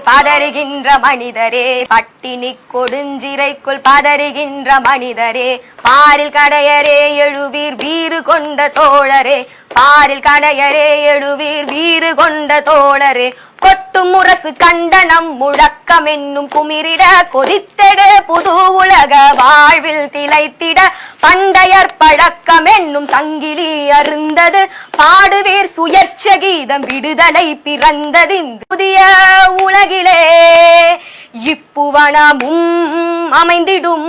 கொடுஞ்சிறைக்குள் பதறுகின்ற மனிதரே பட்டினி கொடுஞ்சிறைக்குள் பதறுகின்ற மனிதரே பாரில் கடையரே எழுவீர் வீறு கொண்ட தோழரே பாரில் கடையரே எழுவீர் வீறு கொண்ட தோழரே. கொட்டும் முரசு கண்டனம் முழக்கம் என்னும் குமிரிட கொதித்தெடு புது உலக வாழ்வில் திளைத்திட பண்டையர் பழக்கம் என்னும் சங்கிலி அருந்தது. பாடுவீர் சுயற்ச கீதம் விடுதலை பிறந்தது புதிய உலகிலே. இப்புவனமும் அமைந்திடும்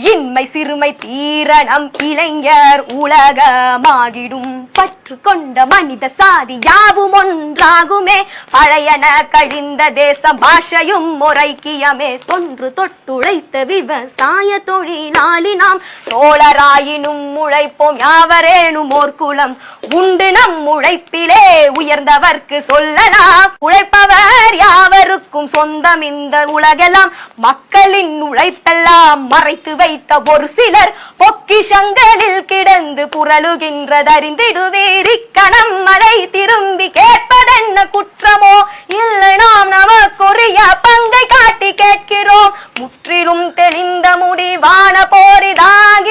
இன்மை சிறுமை தீரணம் இளைஞர் உலகமாகிடும். பற்று கொண்ட மனித சாதி யாவும் ஒன்றாகுமே. பழையன கழிந்த தேசம் பாஷையும் முறைக்கியமே. தொன்று தொட்டுழைத்த விவசாய தொழிலாளி நாம் தோழராயினும் உழைப்போம் யாவரேனும் ஓர்குலம் உண்டு நம் உழைப்பிலே உயர்ந்தவர்க்கு சொல்லலாம். உழைப்பவர் யாவருக்கும் நமக்கும் சொந்தம் இந்த உலகெல்லாம் மக்களின் உழைப்பெல்லாம் மறைத்து வைத்த ஒரு சிலர் பொக்கிஷங்களில் கிடந்து புரளுகின்றதறிந்திடுவேரி. கணம் மலை திரும்பி கேட்பதென்ன குற்றமோ? இல்லை நாம் நமக்குரிய பங்கை காட்டி கேட்கிறோம். முற்றிலும் தெளிந்த முடிவான போரிதாகி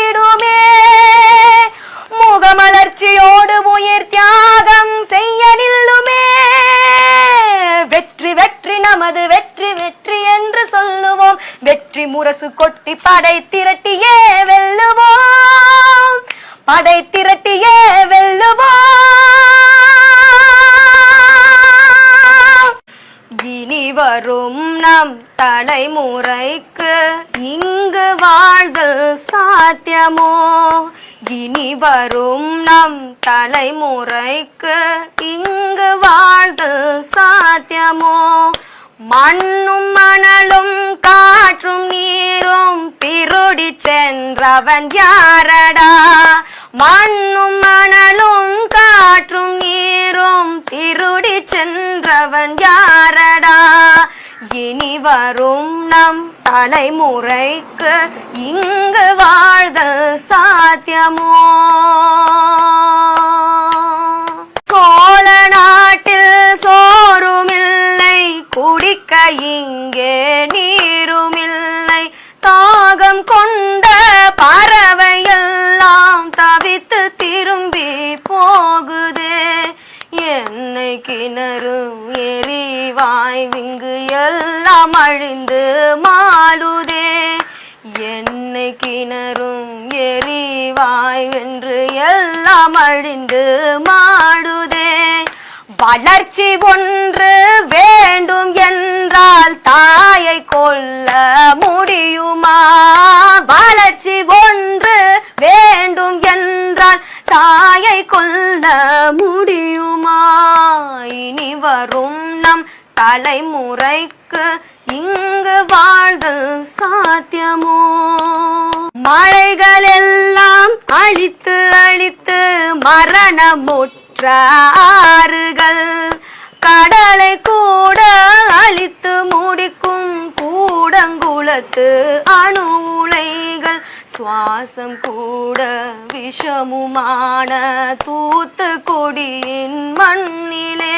முரசு கொட்டி படை திரட்டியே வெல்லுவோம். படை திரட்டியே வெல்லுவோம். இனி வரும் நம் தலைமுறைக்கு இங்கு வாழ்தல் சாத்தியமோ? இனி வரும் நம் தலைமுறைக்கு இங்கு வாழ்தல் சாத்தியமோ? மண்ணும் மணலும் கா காற்றும் நீரும் திருடி சென்றவன் யாரடா? மண்ணும் மணலும் காற்றும் நீரும் திருடி சென்றவன் யாரடா? இனி வரும் நம் தலைமுறைக்கு இங்கு வாழ்தல் சாத்தியமோ? எரிவாய் விங்கு எல்லாம் அழிந்து மாடுதே என்னை கிணறும் எரிவாய் என்று எல்லாம் அழிந்து மாடுதே வளர்ச்சி ஒன்று வேண்டும் என்றால் தாயை கொல்ல முடியுமா? வளர்ச்சி ஒன்று வேண்டும் என்றால் தாயை கொல்ல முடியுமா? இனி வரும் நம் தலைமுறைக்கு இங்கு வாழ்வு சாத்தியமோ? மழைகள் எல்லாம் அழித்து அழித்து மரணமுற்ற ஆறுகள் கடலை கூட அழித்து முடிக்கும் கூடங்குளத்து அணு உலைகள் சுவாசம் கூட விஷமுமான தூத்துக்குடியின் மண்ணிலே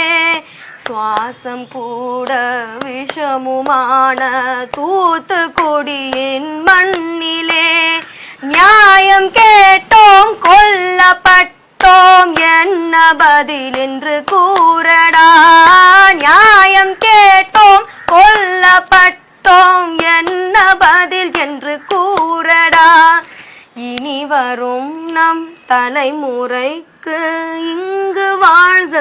சுவாசம் கூட விஷமுமான தூத்துக்குடியின் மண்ணிலே நியாயம் கேட்டோம் கொல்லப்பட்டோம் என்ன பதில் என்று கூறடா. நியாயம் கேட்டோம் கொல்லப்பட்டோம் என்ன பதில் என்று கூறடா. இனி வரும் நம் தலைமுறைக்கு இங்கு வாழ்தல்